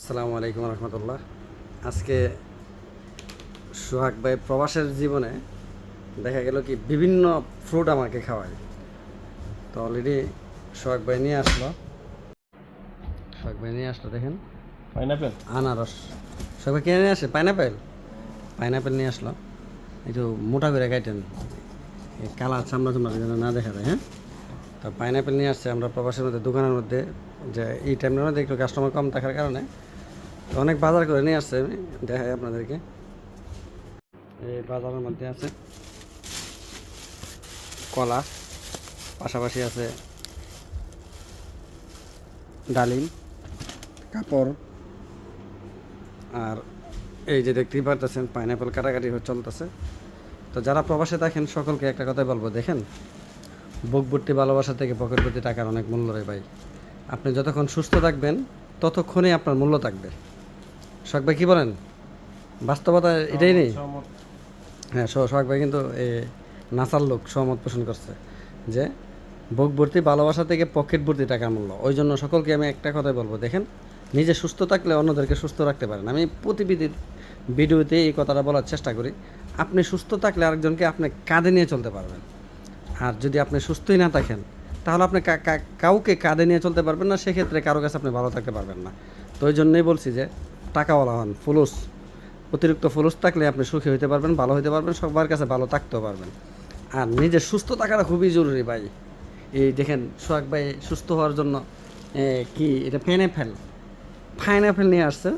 আসসালামু আলাইকুম রহমতুল্লাহ। আজকে সোহাগ ভাই প্রবাসের জীবনে দেখা গেল কি বিভিন্ন ফ্রুট আমাকে খাওয়ায়। তো অলরেডি সোহাগ ভাই নিয়ে আসলো। সোহাগ ভাই নিয়ে আসলো দেখেন। পাইনাপেল? আনারস। সোহাগ ভাই কিনে নিয়ে আসে? পাইনাপেল? পাইনাপেল নিয়ে আসলো। একটু মোটা করে কাটেন এই কালার চামড়া চামড়া যেন না দেখা যায় হ্যাঁ? তো পাইনাপেল নিয়ে আসছে। আমরা প্রবাসের মধ্যে দোকানের মধ্যে যে এই টাইমের মধ্যে একটু কাস্টমার কম থাকার কারণে অনেক বাজার করে নিয়ে আসছে, আমি দেখাই আপনাদেরকে। এই বাজারের মধ্যে আছে কলা, পাশাপাশি আছে ডালিম, কাপড়, আর এই যে দেখতেই পারতেছেন পাইনাপেল কাটাকাটি চলতেছে। তো যারা প্রবাসে থাকেন, সকলকে একটা কথাই বলব, দেখেন বুকবুট্টি ভালোবাসা থেকে পকেট প্রতি টাকার অনেক মূল্য রে ভাই। আপনি যতক্ষণ সুস্থ থাকবেন, ততক্ষণই আপনার মূল্য থাকবে। শখ ভাই কী বলেন? বাস্তবতা এটাই নেই? হ্যাঁ শ- সোহাগ ভাই কিন্তু এ, নাসার লোক সহমত পোষণ করছে যে বুক ভর্তি ভালোবাসা থেকে পকেট ভর্তি টাকার মূল্য। ওই জন্য সকলকে আমি একটা কথাই বলব দেখেন নিজে সুস্থ থাকলে অন্যদেরকে সুস্থ রাখতে পারেন। আমি প্রতিবিধি ভিডিওতে এই কথাটা বলার চেষ্টা করি আপনি সুস্থ থাকলে আরেকজনকে আপনি কাঁধে নিয়ে চলতে পারবেন। আর যদি আপনি সুস্থই না থাকেন তাহলে আপনি কাউকে কাঁধে নিয়ে চলতে পারবেন না সেক্ষেত্রে কারও কাছে আপনি ভালো থাকতে পারবেন না। তো ওই জন্যই বলছি যে টাকাওয়ালা হন, ফুলুস। অতিরিক্ত ফুলুস থাকলে আপনি সুখী হতে পারবেন, ভালো হতে পারবেন, সবার কাছে ভালো থাকতেও পারবেন। আর নিজের সুস্থ থাকাটা খুবই জরুরি ভাই। এই দেখেন, সোহাগ ভাই সুস্থ হওয়ার জন্য কি এটা পাইনাপেল পাইনাপেল নিয়ে আসছে।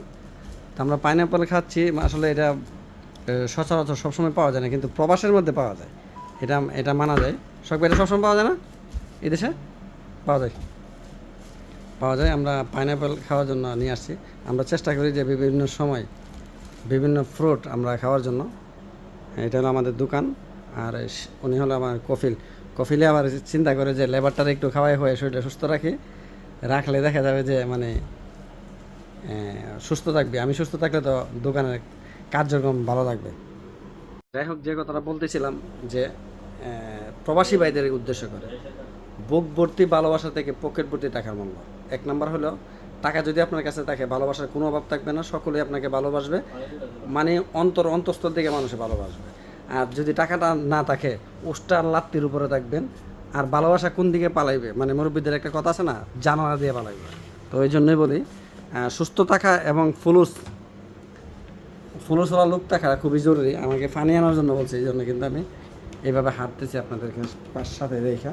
তো আমরা পাইনাপেল খাচ্ছি, আসলে এটা সচরাচর সবসময় পাওয়া যায় না, কিন্তু প্রবাসের মধ্যে পাওয়া যায়। এটা এটা মানা যায়। সোহাগ ভাই, এটা সবসময় পাওয়া যায় না? এই দেশে? পাওয়া যায়। পাওয়া যায়, আমরা পাইনাপেল খাওয়ার জন্য নিয়ে আসছি। আমরা চেষ্টা করি যে বিভিন্ন সময় বিভিন্ন ফ্রুট আমরা খাওয়ার জন্য। এটা হলো আমাদের দোকান। আর উনি হলো আমার কফিল। কফিলে আবার চিন্তা করে যে লেবারটার একটু খাওয়াই হয়ে শরীরটা সুস্থ রাখি। রাখলে দেখা যাবে যে মানে সুস্থ থাকবে। আমি সুস্থ থাকলে তো দোকানের কার্যক্রম ভালো থাকবে। যাই হোক, যে কথাটা বলতেছিলাম যে প্রবাসী ভাইদের উদ্দেশ্য করে। বুক ভর্তি ভালোবাসা থেকে পকেট ভর্তি টাকার মূল্য। এক নম্বর হলো, টাকা যদি আপনার কাছে থাকে, ভালোবাসার কোনো অভাব থাকবে না, সকলেই আপনাকে ভালোবাসবে। মানে অন্তর, অন্তঃস্থল থেকে মানুষে ভালোবাসবে। আর যদি টাকাটা না থাকে ওষ্টার লাত্তির উপরে থাকবেন। আর ভালোবাসা কোন দিকে পালাইবে? মানে মুরব্বীদের একটা কথা আছে না, জানালা দিয়ে পালাইবে। তো ওই জন্যই বলি সুস্থ থাকা এবং ফুলুস, ফুলুসওয়ালা লোক থাকা খুবই জরুরি। আমাকে পানি আনার জন্য বলছে, এই জন্য কিন্তু আমি এইভাবে হাঁটতেছি আপনাদেরকে পাশ সাথে রেখা।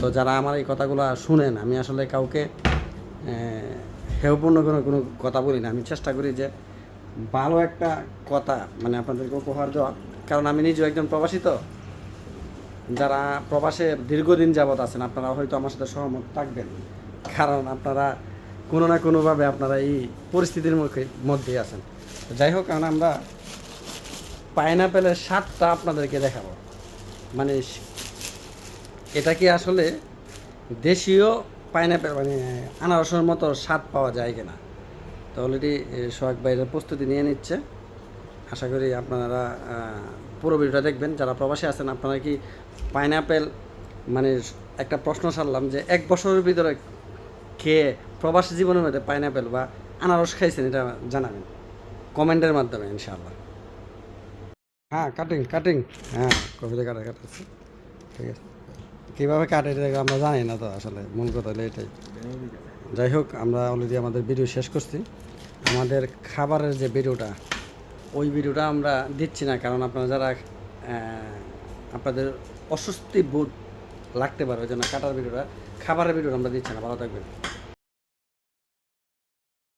তো যারা আমার এই কথাগুলো শুনেন, আমি আসলে কাউকে হেয়পূর্ণ কোনো কোনো কথা বলি না। আমি চেষ্টা করি যে ভালো একটা কথা মানে আপনাদেরকে উপহার দেওয়া। কারণ আমি নিজেও একজন প্রবাসী তো। যারা প্রবাসে দীর্ঘদিন যাবৎ আছেন, আপনারা হয়তো আমার সাথে সহমত থাকবেন। কারণ আপনারা কোনো না কোনোভাবে আপনারা এই পরিস্থিতির মুখে মধ্যেই আছেন। যাই হোক কারণ আমরা পাইনাপেলের স্বাদটা আপনাদেরকে দেখাবো। মানে এটা কি আসলে দেশীয় পাইনাপেল মানে আনারসের মতো স্বাদ পাওয়া যায় কিনা। তো অলরেডি সোহাগ ভাইয়ের প্রস্তুতি নিয়ে নিচ্ছে। আশা করি আপনারা পুরো ভিডিওটা দেখবেন। যারা প্রবাসী আছেন, আপনারা কি পাইনাপেল মানে একটা প্রশ্ন সারলাম যে এক বছরের ভিতরে খেয়ে প্রবাসী জীবনের মধ্যে পাইনাপেল বা আনারস খাইছেন, এটা জানাবেন। কমেন্টের মাধ্যমে, ইনশাআল্লাহ। হ্যাঁ কাটিং কাটিং হ্যাঁ কবিতা কাটা কাটাচ্ছে ঠিক আছে। কীভাবে কাটে এটা আমরা জানি না তো আসলে, মূল কথা হলো এটাই। যাই হোক, আমরা অলরেডি আমাদের ভিডিও শেষ করছি। আমাদের খাবারের যে ভিডিওটা, ওই ভিডিওটা আমরা দিচ্ছি না, কারণ আপনারা যারা আপনাদের অস্বস্তি বোধ লাগতে পারবে জন্য কাটার ভিডিওটা, খাবারের ভিডিওটা আমরা দিচ্ছি না, ভালো থাকবেন।